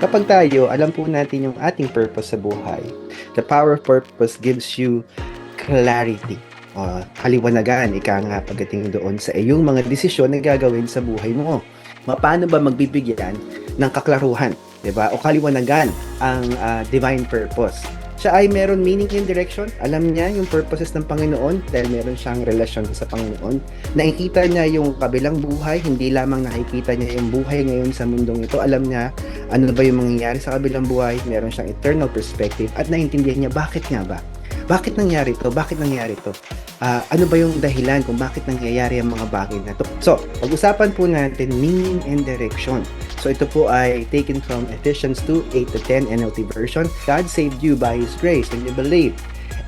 Kapag tayo, alam po natin yung ating purpose sa buhay. The power of purpose gives you clarity. O, kaliwanagan, ika nga pagdating doon sa iyong mga desisyon na gagawin sa buhay mo. Paano ba magbibigyan ng kaklaruhan, 'di ba? O kaliwanagan ang ah, divine purpose. Siya ay meron meaning and direction. Alam niya yung purposes ng Panginoon dahil meron siyang relasyon sa Panginoon. Nakikita niya yung kabilang buhay, hindi lamang nakikita niya yung buhay ngayon sa mundong ito. Alam niya ano ba yung mangyayari sa kabilang buhay, meron siyang eternal perspective at naintindihan niya bakit nga ba? Bakit nangyari to? Bakit nangyari to? Ah, ano ba yung dahilan kung bakit nangyayari ang mga bagay na to? So, pag-usapan po natin meaning and direction. So ito po ay taken from Ephesians 2, 8 to 10 NLT version. God saved you by His grace when you believe.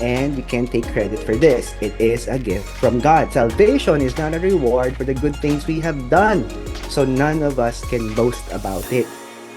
And you can't take credit for this. It is a gift from God. Salvation is not a reward for the good things we have done. So none of us can boast about it.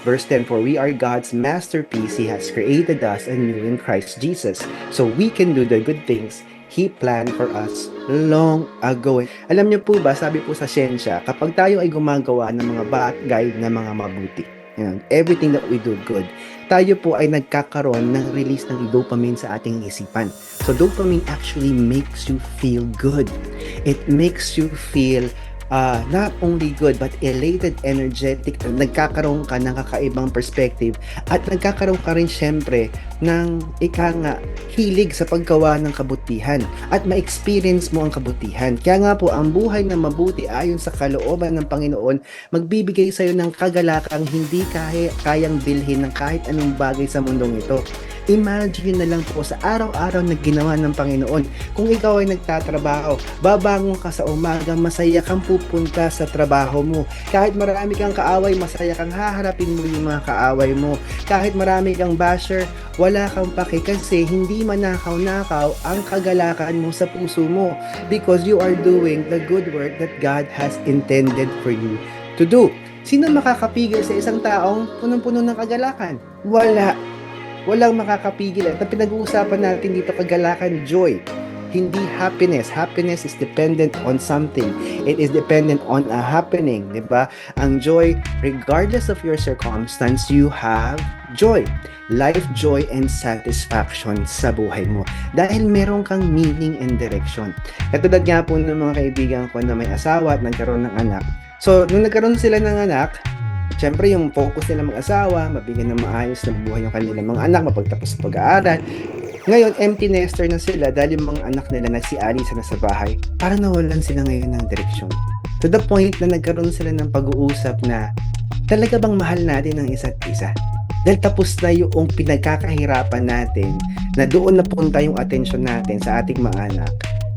Verse 10, For we are God's masterpiece. He has created us anew in Christ Jesus. So we can do the good things He planned for us long ago. Alam niyo po ba, sabi po sa siyensya, kapag tayo ay gumagawa ng mga bagay na mga mabuti, yun, everything that we do good, tayo po ay nagkakaroon ng release ng dopamine sa ating isipan. So dopamine actually makes you feel good. It makes you feel uh, not only good but elated, energetic, nagkakaroon ka ng kakaibang perspective at nagkakaroon ka rin syempre ng ika nga hilig sa paggawa ng kabutihan at ma-experience mo ang kabutihan. Kaya nga po, ang buhay na mabuti ayon sa kalooban ng Panginoon, magbibigay sa iyo ng kagalakang hindi kaya, kayang bilhin ng kahit anong bagay sa mundong ito. Imagine na lang po sa araw-araw na ginawa ng Panginoon. Kung ikaw ay nagtatrabaho, babangon ka sa umaga, masaya kang pupunta sa trabaho mo. Kahit marami kang kaaway, masaya kang haharapin mo yung mga kaaway mo. Kahit marami kang basher, wala kang pake kasi hindi manakaw-nakaw ang kagalakan mo sa puso mo because you are doing the good work that God has intended for you to do. Sino makakapigil sa isang taong punong-puno ng kagalakan? Wala. Walang makakapigil. At ang pinag-uusapan natin dito kagalakan, joy. Hindi happiness. Happiness is dependent on something. It is dependent on a happening, di ba? Ang joy, regardless of your circumstance, you have joy. Life joy and satisfaction sa buhay mo. Dahil meron kang meaning and direction. Katulad nga po ng mga kaibigan ko na may asawa at nagkaroon ng anak. So, nung nagkaroon sila ng anak, Siyempre, yung focus nila mag-asawa, mabigyan ng maayos na buhay yung kanilang mga anak, mapagtapos sa pag-aaral. Ngayon, empty nester na sila dahil yung mga anak nila na si Alisa na sa bahay. Parang nawalan sila ngayon ng direksyon. To the point na nagkaroon sila ng pag-uusap na talaga bang mahal natin ang isa't isa? Dahil tapos na yung pinagkakahirapan natin na doon napunta yung attention natin sa ating mga anak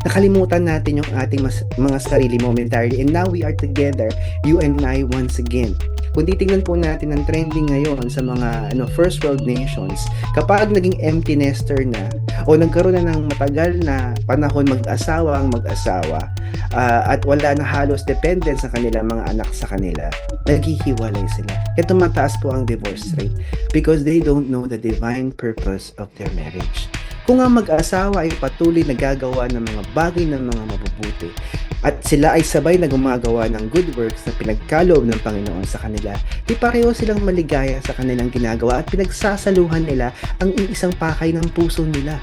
nakalimutan natin yung ating mas, mga sarili momentarily and now we are together you and I once again kung titingnan po natin ang trending ngayon sa mga ano first world nations kapag naging empty nester na o nagkaroon na ng matagal na panahon mag-asawa ang mag-asawa ah, at wala na halos dependence sa kanilang mga anak sa kanila naghihiwalay sila. Kaya tumataas po ang divorce rate because they don't know the divine purpose of their marriage. Kung ang mag-asawa ay patuloy na gagawa ng mga bagay ng mga mabubuti at sila ay sabay na gumagawa ng good works na pinagkaloob ng Panginoon sa kanila, di pareho silang maligaya sa kanilang ginagawa at pinagsasaluhan nila ang iisang pakay ng puso nila.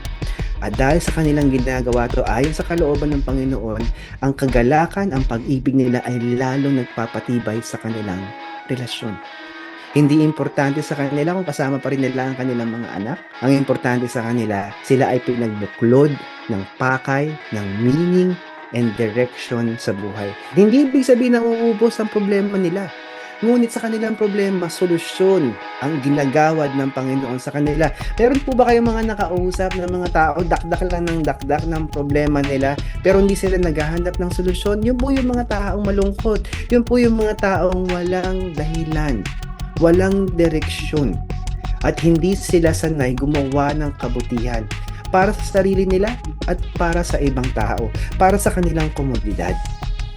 At dahil sa kanilang ginagawa to ayon sa kalooban ng Panginoon, ang kagalakan, ang pag-ibig nila ay lalong nagpapatibay sa kanilang relasyon. Hindi importante sa kanila kung kasama pa rin nila ang kanilang mga anak. Ang importante sa kanila, sila ay pinagbuklod ng pakay, ng meaning, and direction sa buhay. Hindi ibig sabihin na uubos ang problema nila. Ngunit sa kanilang problema, solusyon ang ginagawad ng Panginoon sa kanila. Meron po ba kayong mga nakausap ng mga tao, dakdak lang ng dakdak ng problema nila, pero hindi sila naghahanap ng solusyon? Yun po yung mga taong malungkot. Yun po yung mga taong walang dahilan walang direksyon at hindi sila sanay gumawa ng kabutihan para sa sarili nila at para sa ibang tao, para sa kanilang komunidad.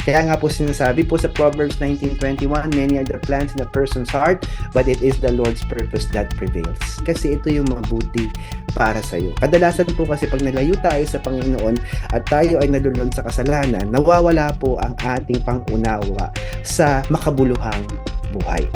Kaya nga po sinasabi po sa Proverbs 19.21, Many are the plans in a person's heart, but it is the Lord's purpose that prevails. Kasi ito yung mabuti para sa iyo. Kadalasan po kasi pag nalayo tayo sa Panginoon at tayo ay nalulun sa kasalanan, nawawala po ang ating pangunawa sa makabuluhang buhay.